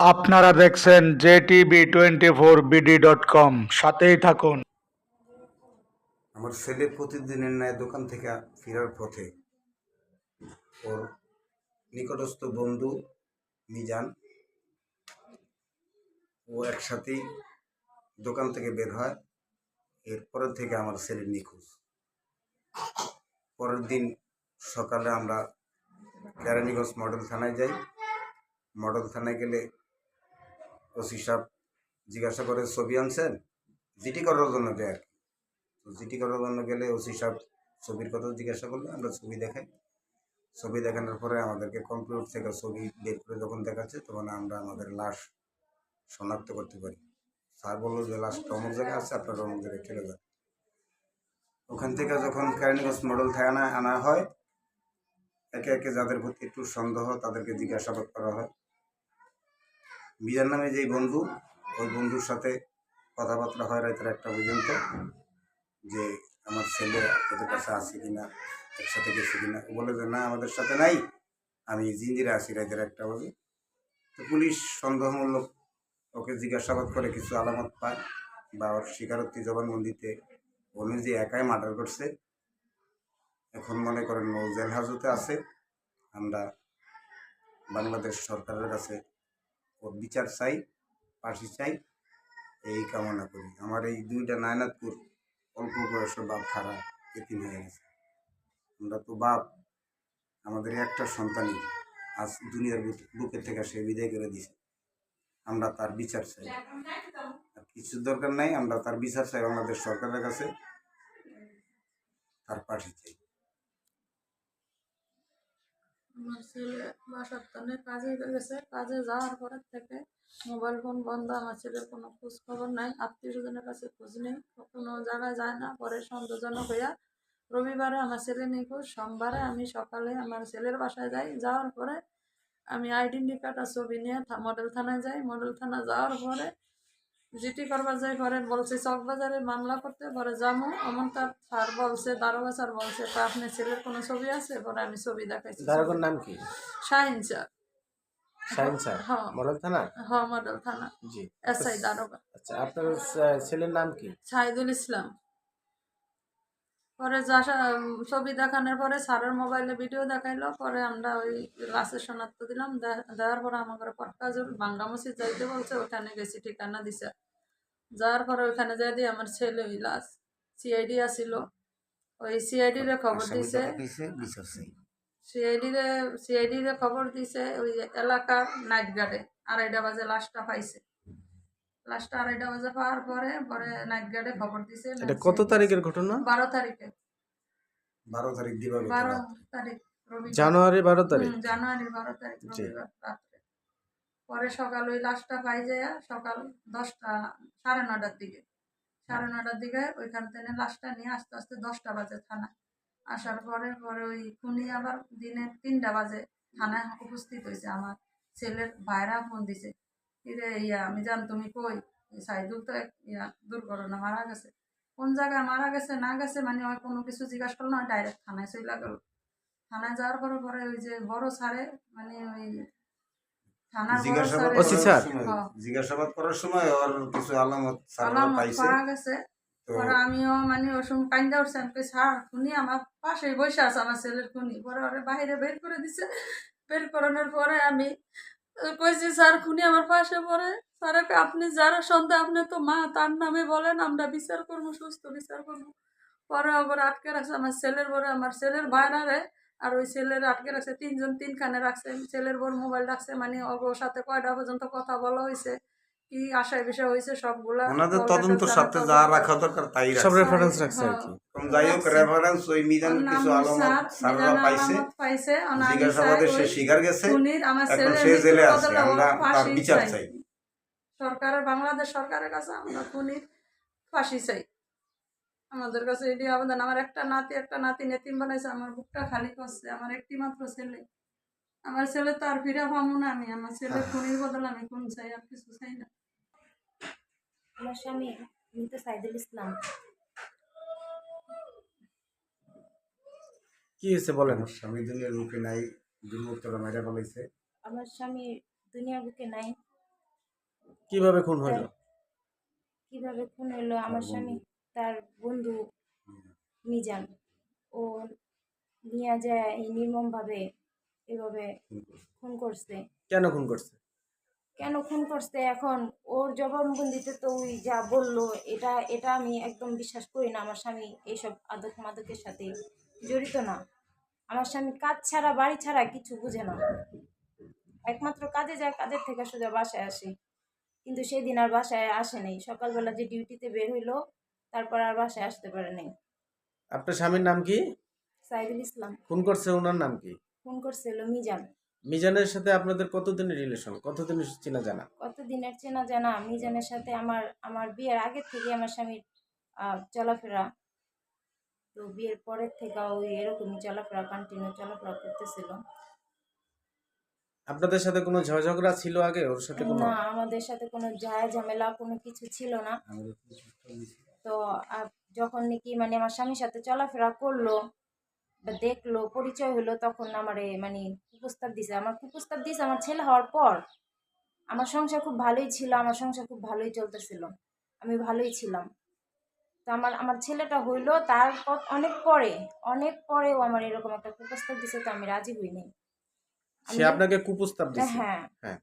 আপনারা দেখছেন J TV twenty four B D dot com. সাথেই থাকুন। আমার ছেলে প্রতিদিনের ন্যায় দোকান থেকে ফেরার পথে ওর নিকটস্থ বন্ধু মিজান, ও একসাথেই দোকান থেকে বের হয়। এরপরের থেকে আমার ছেলে নিখোঁজ। পরের দিন সকালে আমরা কেরানীগঞ্জ মডেল থানায় যাই। মডেল থানায় গেলে ওসি সাহেব জিজ্ঞাসা করে, ছবি আনছেন? জিটি করার জন্য কি। তো জিটি করার জন্য গেলে ওসি সাহেব ছবির কথা জিজ্ঞাসা করলে আমরা ছবি দেখাই। ছবি দেখানোর পরে আমাদেরকে কম্পিউটার থেকে ছবি বের করে যখন দেখাচ্ছে, তখন আমরা আমাদের লাশ শনাক্ত করতে পারি। স্যার বলল যে লাশটা অমুক জায়গায় আছে, আপনারা অমুক জায়গায় চলে যান। ওখান থেকে যখন কেরানীগঞ্জ মডেল থানায় আনা হয়, একে একে যাদের প্রতি একটু সন্দেহ, তাদেরকে জিজ্ঞাসাবাদ করা হয়। বিজার নামে যেই বন্ধু, ওই বন্ধুর সাথে কথাবার্তা হয় রাতের একটা পর্যন্ত, যে আমার ছেলে আপনাদের কাছে আছে কিনা, একসাথে গেছে কিনা, ও বলে যে, না, আমাদের সাথে নাই, আমি জিঞ্জিরে আসি রাতের একটা বাজে। তো পুলিশ সন্দেহমূলক ওকে জিজ্ঞাসাবাদ করে, কিছু আলামত পায়, বা ওর স্বীকারোক্তি জবানবন্দিতে ও নিজে একাই মার্ডার করছে। এখন মনে করেন ও জেল হাজতে আছে, আমরা বাংলাদেশ সরকারের কাছে ওর বিচার চাই, ফাঁসি চাই, এই কামনা করি। আমার এই দুইটা নায়নাতপুর অল্প বয়সের বাপ খারাপ এতিম হয়ে গেছে। আমরা তো বাপ, আমাদের একটা সন্তানই আজ দুনিয়ার বুক- বুকের থেকে সে বিদায় করে দিছে আমরা তার বিচার চাই। আর কিছু দরকার নাই, আমরা তার বিচার চাই, বাংলাদেশ সরকারের কাছে তার পাশে চাই। টানে কাজে গেছে কাজে যাওয়ার পরের থেকে মোবাইল ফোন বন্ধ আমার ছেলের কোনো খোঁজ খবর নাই আত্মীয় স্বজনের কাছে খোঁজ নেই কোনো জায়গায় যায় না, পরে সন্দেহজনক হইয়া রবিবারে আমার ছেলে খোঁজ সোমবারে আমি সকালে আমার ছেলের বাসায় যাই, যাওয়ার পরে আমি আইডেন্টি কার্ড আর ছবি নিয়ে মডেল থানায় যাই, মডেল থানা যাওয়ার পরে জিটি করবার যাই পরে বলছে চকবাজারে মামলা করতে পরে জামু এমন তার স্যার বলছে দারোগা স্যার বলছে তা আপনার ছেলের কোনো ছবি আছে? পরে আমি ছবি দেখাইছি দারোগার নাম কি? শাহিন স্যার। শাহিন স্যার? হ্যাঁ। মডেল থানা? হ মডেল থানা। জি। এসআই দারোগা। আচ্ছা আপনার ছেলের নাম কি? শাহিদুল ইসলাম। পরে যা ছবি দেখানোর পরে স্যারের মোবাইলে ভিডিও দেখাইলো পরে আমরা ওই শনাক্ত দিলাম দেওয়ার পরে আমাকে পটকাজুর বাঙ্গা মসজিদ যাইতে বলছে ওখানে গেছি ঠিকানা দিছে। যাওয়ার পরে ওইখানে যাই দিয়ে আমার ছেলে লাশ সিআইডি আসিল। ওই সিআইডি রে খবর দিছে। সিআইডি রে সিআইডি রে খবর দিছে ওই এলাকার নাইট গার্ডে আড়াইটা বাজে লাশটা পাইছে। লাশটা আড়াইটা বাজে পাওয়ার পরে পরে নাইট গার্ডে খবর দিছে এটা কত তারিখের ঘটনা? বারো তারিখে। বারো তারিখ দিবাগত বারো তারিখ জানুয়ারি বারো তারিখ। হুম, জানুয়ারির বারো তারিখ রবিবার রাত্রে। পরে সকাল ওই লাশটা পাই যায় সকাল দশটা সাড়ে নটার দিকে। সাড়ে নটার দিকে ওইখান থেকে লাশটা নিয়ে আস্তে আস্তে দশটা বাজে থানা আসার পরে পরে ওই খুনি আবার দিনে তিনটা বাজে থানায় উপস্থিত হয়েছে। আমার ছেলের ভাইরা ফোন দিছে। কিরে ইয়া, আমি জান তুমি কই? সাইদুল তো ইয়া, দুর্ঘটনা মারা গেছে। কোন জায়গায় মারা গেছে, না গেছে মানে ওই কোনো কিছু জিজ্ঞাসা করল না ডাইরেক্ট থানায় চলে গেল। থানায় যাওয়ার পরে পরে ওই যে বড় স্যারে মানে ওই জিজ্ঞাসাবাদ ওসি করার স্যার। সময়-। জিজ্ঞাসাবাদ করার সময় ওর কিছু আলামত আলামত পাইছে। গেছে। পরে আমিও মানে ওই সময় কান্দা উঠছে। আমি স্যার খুনি আমার পাশেই বসে আছে আমার ছেলের খুনি। পরে ওরে বাইরে বের করে দিছে। বের করানোর পরে আমি কইছি স্যার খুনি আমার পাশে পড়ে। স্যার আপনি যারা সন্দেহ আপনি তো মা তার নামে বলেন আমরা বিচার করব সুস্থ বিচার করব। পরে আবার আটকে রাখছে আমার ছেলের বরে আমার ছেলের বাইরারে আর ওই ছেলের আটকে রাখছে তিনজন তিনখানে রাখছে ছেলের বোর মোবাইল রাখছে মানে ওর সাথে কয়টা পর্যন্ত কথা বলা হয়েছে কি আশায় বিষয় হয়েছে সবগুলা ওনাদের তদন্ত সাথে যা রাখা দরকার তাই সব রেফারেন্স রাখছে আর কি। কম যাই হোক রেফারেন্স ওই মিজান কিছু আলামত মিজান পাইছে পাইছে, জিজ্ঞাসাবাদে সে স্বীকার গেছে খুনির আমার এখন সে জেলে আছে আমরা তার ফাঁসি বিচার চাই। চাই সরকারের বাংলাদেশ সরকারের কাছে আমরা খুনির ফাঁসি চাই আমাদের কাছে এটি আবেদন আমার একটা নাতি একটা নাতি নেতিম বানাইছে আমার বুকটা খালি করছে। আমার একটি মাত্র ছেলে। আমার ছেলে তো আর ফিরে পাবো না আমি। আমার ছেলে খুনির বদল আমি খুন চাই? আর কিছু চাই না। আমার স্বামী মৃত সাইদুল ইসলাম। কি হয়েছে বলেন? আমার স্বামী দুনিয়ার মুখে নাই দুর্মুক্তরা মেরে ফেলাইছে। আমার স্বামী দুনিয়া বুকে নাই। কীভাবে খুন হইল? কীভাবে খুন হলো আমার স্বামী তার বন্ধু মিজান। ও নিয়ে যায় এই নির্মমভাবে এভাবে খুন করছে। কেন খুন করছে? কেন খুন করছে? এখন ওর জবানবন্দিতে তো ওই যা বলল এটা এটা আমি একদম বিশ্বাস করি না। আমার স্বামী এইসব আদক মাদকের সাথে জড়িত না। আমার স্বামী কাজ ছাড়া বাড়ি ছাড়া কিছু বুঝে না। একমাত্র কাজে যায় কাজের থেকে সোজা বাসায় আসে। কিন্তু সেদিন আর বাসায় আসে নাই। সকালবেলা যে ডিউটিতে বের হইল তারপর আর বাসায় আসতে পারে নাই। আপনার স্বামীর নাম কি? সাইদুল ইসলাম। খুন করছে ওনার নাম কি? ফোন করছিল মিজান। মিজানের সাথে আপনাদের কতদিনের রিলেশন? কতদিনের চেনা জানা? কত দিনের চেনা জানা? মিজানের সাথে আমার আমার বিয়ের আগের থেকে আমার স্বামীর আহ, চলাফেরা। তো বিয়ের পরের থেকে ওই এরকমই চলাফেরা কন্টিনিউ চলাফেরা করতেছিল। আপনাদের সাথে কোনো ঝগড়া ছিল আগে? ওর সাথে কোনো না আমাদের সাথে কোনো যায় ঝামেলা কোনো কিছু ছিল না। তো যখন নাকি মানে আমার স্বামীর সাথে চলাফেরা করল বা দেখল পরিচয় হলো তখন আমার মানে কুপ্রস্তাব দিছে। আমার কুপ্রস্তাব দিছে আমার ছেলে হওয়ার পর আমার সংসার খুব ভালোই ছিল আমার সংসার খুব ভালোই চলতেছিল আমি ভালোই ছিলাম। তো আমার আমার ছেলেটা হইল তার অনেক পরে অনেক পরেও আমার এরকম একটা কুপ্রস্তাব দিছে তো আমি রাজি হই নাই। সে আপনাকে কুপ্রস্তাব দিচ্ছে হ্যাঁ। হ্যাঁ।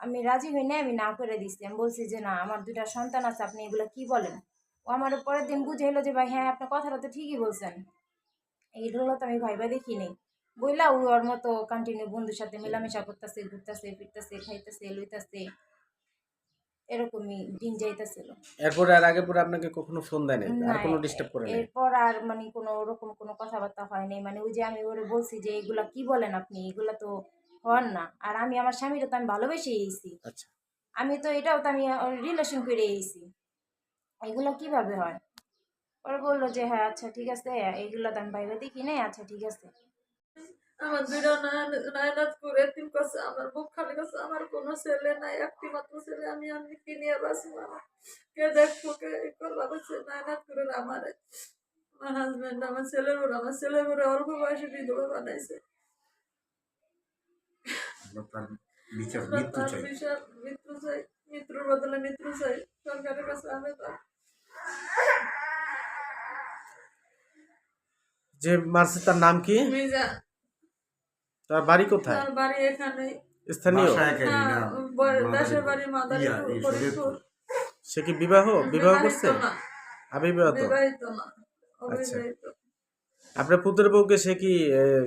আমি রাজি হই নাই আমি না করে দিচ্ছি আমি বলছি যে না আমার দুটা সন্তান আছে আপনি এগুলো কি বলেন? ও আমার পরের দিন বুঝাইলো যে ভাই হ্যাঁ আপনার কথাটা তো ঠিকই বলছেন। এইগুলো তো আমি ভাইবা দেখি নাই বইলা ও ওর মতো কন্টিনিউ বন্ধুর সাথে মেলামেশা করতেছে ঘুরতেছে ফিরতেছে খাইতেছে লইতেছে এরকমই দিন যাইতেছিল। এরপরে আর আগে পরে আপনাকে কখনো ফোন দেয় নাই? আর কোনো ডিস্টার্ব করে নাই? এরপর আর মানে কোনো ওরকম কোনো কথাবার্তা হয় নাই। মানে ওই যে আমি ওরে বলছি যে এগুলা কি বলেন আপনি? এগুলা তো হন না। আর আমি আমার স্বামীরা তো আমি ভালোবেসে এসেছি আচ্ছা। আমি তো এটাও তো আমি রিলেশন করে এসেছি এগুলো কীভাবে হয়? পরে বলল যে হ্যাঁ আচ্ছা ঠিক আছে এইগুলো তো আমি বাইরে দেখি নাই আচ্ছা ঠিক আছে। আমার দুইটা নায়নাত করে তিন কাছে আমার বুক খালি কাছে আমার কোনো ছেলে নাই একটি মাত্র ছেলে আমি আমি কি নিয়ে আমার কে দেখব কে ই করব? নায়নাত করে আমার আমার হাজবেন্ড আমার ছেলের বড় আমার ছেলের বড় অল্প বয়সে বিধবা বানাইছে। তার মৃত্যু চাই। বিশাল মৃত্যু চাই মৃত্যুর বদলে মৃত্যু চাই। সরকারের কাছে আমি যে মারছে তার নাম কি? তার বাড়ি কোথায়? তার বাড়ি এখানে। স্থানীয়? হ্যাঁ, বর- আমাদের দেশের বাড়ি মাদারীপুর সে কি বিবাহ? বিবাহ করছে? না। আচ্ছা। আপনার পুত্রের বউকে সে কি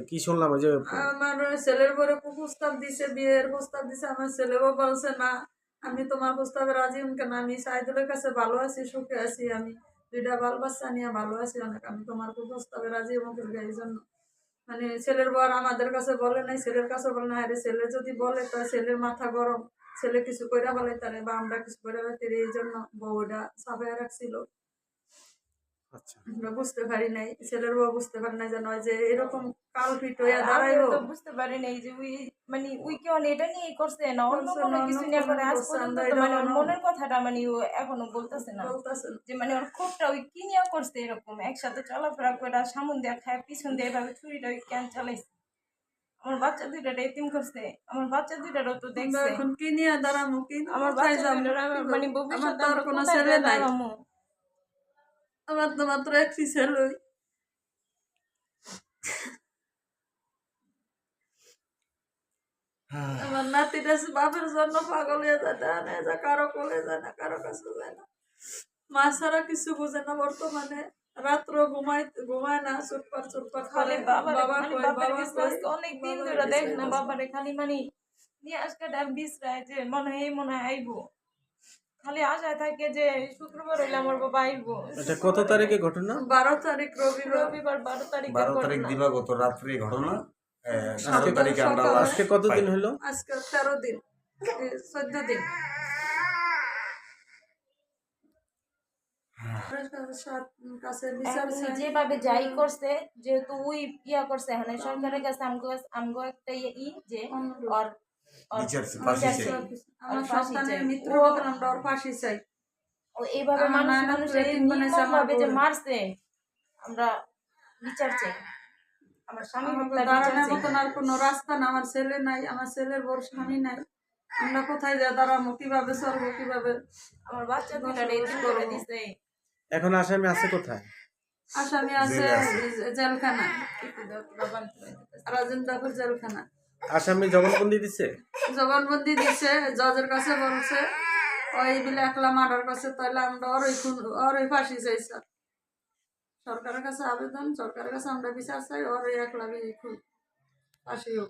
কি শুনলাম ওই যে আমার ছেলের বড় প্রস্তাব দিছে বিয়ের প্রস্তাব দিছে আমার ছেলেও বলছে না আমি তোমার প্রস্তাবে রাজি হন কেন? আমি সাইদুলের কাছে ভালো আছি সুখে আছি আমি। দুইটা বাল বাচ্চা নিয়ে ভালো আছি, অনেক আমি তোমার খুব প্রস্তাবে রাজি এবং এই জন্য। মানে ছেলের বর আমাদের কাছে বলে নাই, ছেলের কাছে বলে না আরে ছেলে যদি বলে, তা ছেলের মাথা গরম। ছেলে কিছু করে বলে তাহলে বা আমরা কিছু করে এই জন্য বউটা সাফাই রাখছিল। আমরা বুঝতে পারি নাই ছেলের বউ বুঝতে পারি নাই যেন যে এরকম কালপিট হইয়া দাঁড়াইবো। বুঝতে পারি নাই যে উই মানে উই কেমন এটা নিয়ে করছে না? অন্য কোনো কিছু নিয়ে করে আজ পর্যন্ত মানে ওর মনের কথাটা মানে ও এখনও বলতেছে না। যে মানে ওর ক্ষোভটা ওই কি নিয়ে করছে এরকম একসাথে চলাফেরা করে সামন দিয়ে খায় পিছন দিয়ে এভাবে ছুরিটা ওই কেন চালাইছে? আমার বাচ্চা দুইটা এতিম করছে আমার বাচ্চা দুইটারও তো দেখছে। এখন কি নিয়ে দাঁড়ামো কি আমার বাচ্চা দুইটার মানে আর কোনো ছেলে নাই? আমার তো মাত্র একটি ছেলে আমার নাতিটা বাপের জন্য পাগল হয়ে যায় দেয় না যা কারও কোলে যায় না কারও কাছে যায় না। মা ছাড়া কিছু বুঝে না বর্তমানে। রাত্র ঘুমাই ঘুমায় না চুপপার চুপপার খালি বাবা অনেক দিন ধরে দেখ না। বাবারে খালি মানে নিয়ে আজকে ডাব বিশ্রায় যে মনে হয় মনে হয় আইবো। খালি আশায় থাকে যে শুক্রবার হইলে আমার বাবা আইবো। এটা কত তারিখে ঘটনা? বারো তারিখ রবিবার রবিবার বারো তারিখে বারো তারিখ দিবাগত রাত্রে ঘটনা। তারিখে আমরা আজকে কতদিন হলো আজকে তেরো দিন। চোদ্দ দিন। যেভাবে যাই করছে যেহেতু উই ইয়া করছে এখানে সরকারের কাছে আমগো আমগো একটা ইয়ে ই যে। বিচার ফাঁসি চাই। আমার সন্তানের ও- বদলে আমরা ওর ফাঁসি চাই। ও এইভাবে মানুষ যে মারছে আমরা বিচার চাই। আমার স্বামী দাঁড়ানোর মতন আর কোনো রাস্তা না আমার ছেলে নাই আমার ছেলের বড় স্বামী নাই। আমরা কোথায় যা দাঁড়াবো কীভাবে চলবো কীভাবে আমার বাচ্চা এতিম করব। করে দিছে। এখন আসামি আছে কোথায়? আসামি আছে জেলে আছে। জেলখানা রাজেন্দ্রপুর জেলখানা আসামি জবানবন্দি দিছে? জবানবন্দি দিছে, জজের কাছে বলছে, ওই বিলে একলা মার্ডার করছে তাহলে আমরা ওরই খুন ওরই ফাঁসি চাই স্যার সরকারের কাছে আবেদন, সরকারের কাছে আমরা বিচার চাই, ওরই একলা খুন, ফাঁসি হোক।